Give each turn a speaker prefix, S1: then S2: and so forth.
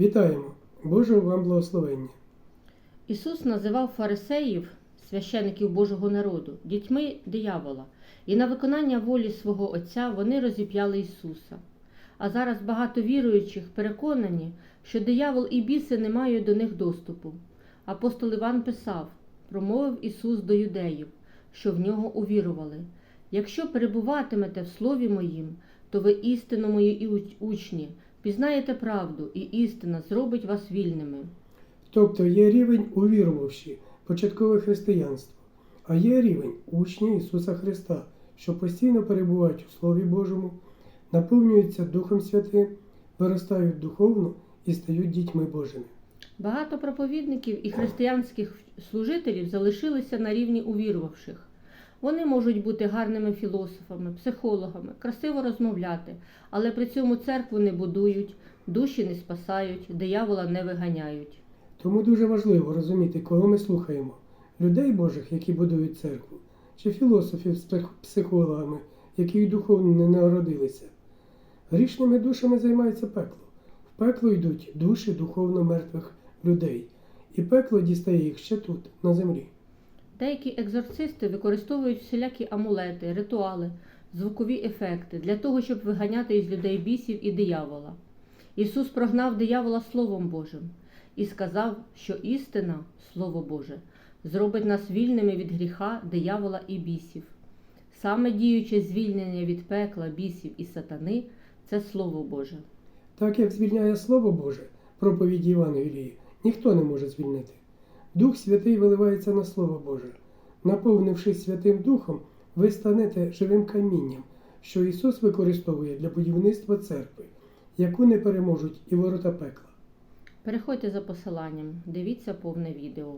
S1: Вітаємо! Божого вам благословення!
S2: Ісус називав фарисеїв, священиків Божого народу, дітьми диявола, і на виконання волі свого Отця вони розіп'яли Ісуса. А зараз багато віруючих переконані, що диявол і біси не мають до них доступу. Апостол Іван писав, промовив Ісус до юдеїв, що в нього увірували. Якщо перебуватимете в слові моїм, то ви істинно мої і учні, пізнаєте правду, і істина зробить вас вільними.
S1: Тобто є рівень увірувавші, початкове християнство, а є рівень учні Ісуса Христа, що постійно перебувають у Слові Божому, наповнюються Духом Святим, виростають духовно і стають дітьми Божими.
S2: Багато проповідників і християнських служителів залишилися на рівні увірувавших. Вони можуть бути гарними філософами, психологами, красиво розмовляти, але при цьому церкву не будують, душі не спасають, диявола не виганяють.
S1: Тому дуже важливо розуміти, кого ми слухаємо: людей Божих, які будують церкву, чи філософів з психологами, які духовно не народилися. Грішними душами займається пекло. В пекло йдуть душі духовно мертвих людей, і пекло дістає їх ще тут, на землі.
S2: Деякі екзорцисти використовують всілякі амулети, ритуали, звукові ефекти для того, щоб виганяти із людей бісів і диявола. Ісус прогнав диявола Словом Божим і сказав, що істина, Слово Боже, зробить нас вільними від гріха, диявола і бісів. Саме діюче звільнення від пекла, бісів і сатани це Слово Боже.
S1: Так як звільняє Слово Боже, проповіді Євангелії, ніхто не може звільнити. Дух Святий виливається на Слово Боже. Наповнившись Святим Духом, ви станете живим камінням, що Ісус використовує для будівництва церкви, яку не переможуть і ворота пекла.
S2: Переходьте за посиланням, дивіться повне відео.